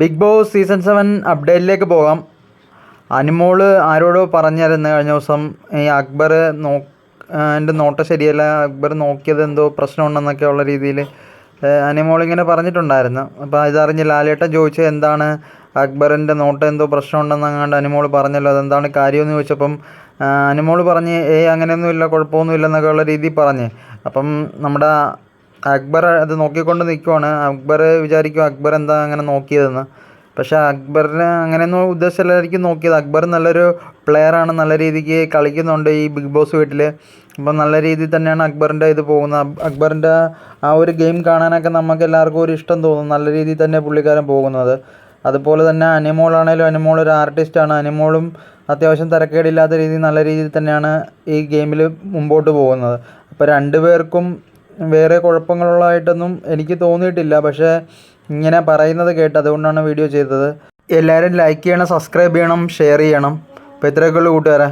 Big Boss season seven അപ്ഡേറ്റിലേക്ക് പോകാം. അനുമോൾ ആരോടോ പറഞ്ഞായിരുന്നു കഴിഞ്ഞ ദിവസം ഈ അക്ബർ നോ എന്റെ നോട്ടം ശരിയല്ല അക്ബർ നോക്കിയത് എന്തോ പ്രശ്നമുണ്ടെന്നൊക്കെ ഉള്ള രീതിയിൽ അനുമോൾ ഇങ്ങനെ പറഞ്ഞിട്ടുണ്ടായിരുന്നു. അപ്പോൾ ഇതറിഞ്ഞ് ലാലേട്ടൻ ചോദിച്ചത് എന്താണ്? അക്ബറിന്റെ നോട്ട് എന്തോ പ്രശ്നമുണ്ടെന്ന് അങ്ങാണ്ട് അനുമോൾ പറഞ്ഞല്ലോ അതെന്താണ് കാര്യമെന്ന് ചോദിച്ചപ്പം അനുമോൾ പറഞ്ഞ് ഏയ് അങ്ങനെയൊന്നുമില്ല കുഴപ്പമൊന്നുമില്ല എന്നൊക്കെ ഉള്ള രീതിയിൽ പറഞ്ഞ്. അപ്പം നമ്മുടെ അക്ബർ അത് നോക്കിക്കൊണ്ട് നിൽക്കുവാണ് അക്ബർ വിചാരിക്കും അക്ബർ എന്താ അങ്ങനെ നോക്കിയതെന്ന്. പക്ഷേ അക്ബറിന് അങ്ങനെയൊന്നും ഉദ്ദേശമില്ലായിരിക്കും നോക്കിയത്. അക്ബർ നല്ലൊരു പ്ലെയറാണ് നല്ല രീതിക്ക് കളിക്കുന്നുണ്ട് ഈ ബിഗ് ബോസ് വീട്ടിൽ അപ്പം നല്ല രീതിയിൽ തന്നെയാണ് അക്ബറിന്റെ ഇത് പോകുന്നത്. അക്ബറിന്റെ ആ ഒരു ഗെയിം കാണാനൊക്കെ നമുക്ക് എല്ലാവർക്കും ഒരു ഇഷ്ടം തോന്നും. നല്ല രീതിയിൽ തന്നെ പുള്ളിക്കാരൻ പോകുന്നത്. അതുപോലെ തന്നെ അനിമോളാണേലും അനിമോൾ ഒരു ആർട്ടിസ്റ്റാണ് അനിമോളും അത്യാവശ്യം തരക്കേടില്ലാത്ത രീതിയിൽ നല്ല രീതിയിൽ തന്നെയാണ് ഈ ഗെയിമിൽ മുമ്പോട്ട് പോകുന്നത്. അപ്പോൾ രണ്ട് പേർക്കും വേറെ കുഴപ്പങ്ങളുള്ളതായിട്ടൊന്നും എനിക്ക് തോന്നിയിട്ടില്ല. പക്ഷേ ഇങ്ങനെ പറയുന്നത് കേട്ട് അതുകൊണ്ടാണ് വീഡിയോ ചെയ്തത്. എല്ലാവരും ലൈക്ക് ചെയ്യണം സബ്സ്ക്രൈബ് ചെയ്യണം ഷെയർ ചെയ്യണം. അപ്പോൾ ഇത്രയൊക്കെ ഉള്ളൂ കൂട്ടുകാരെ.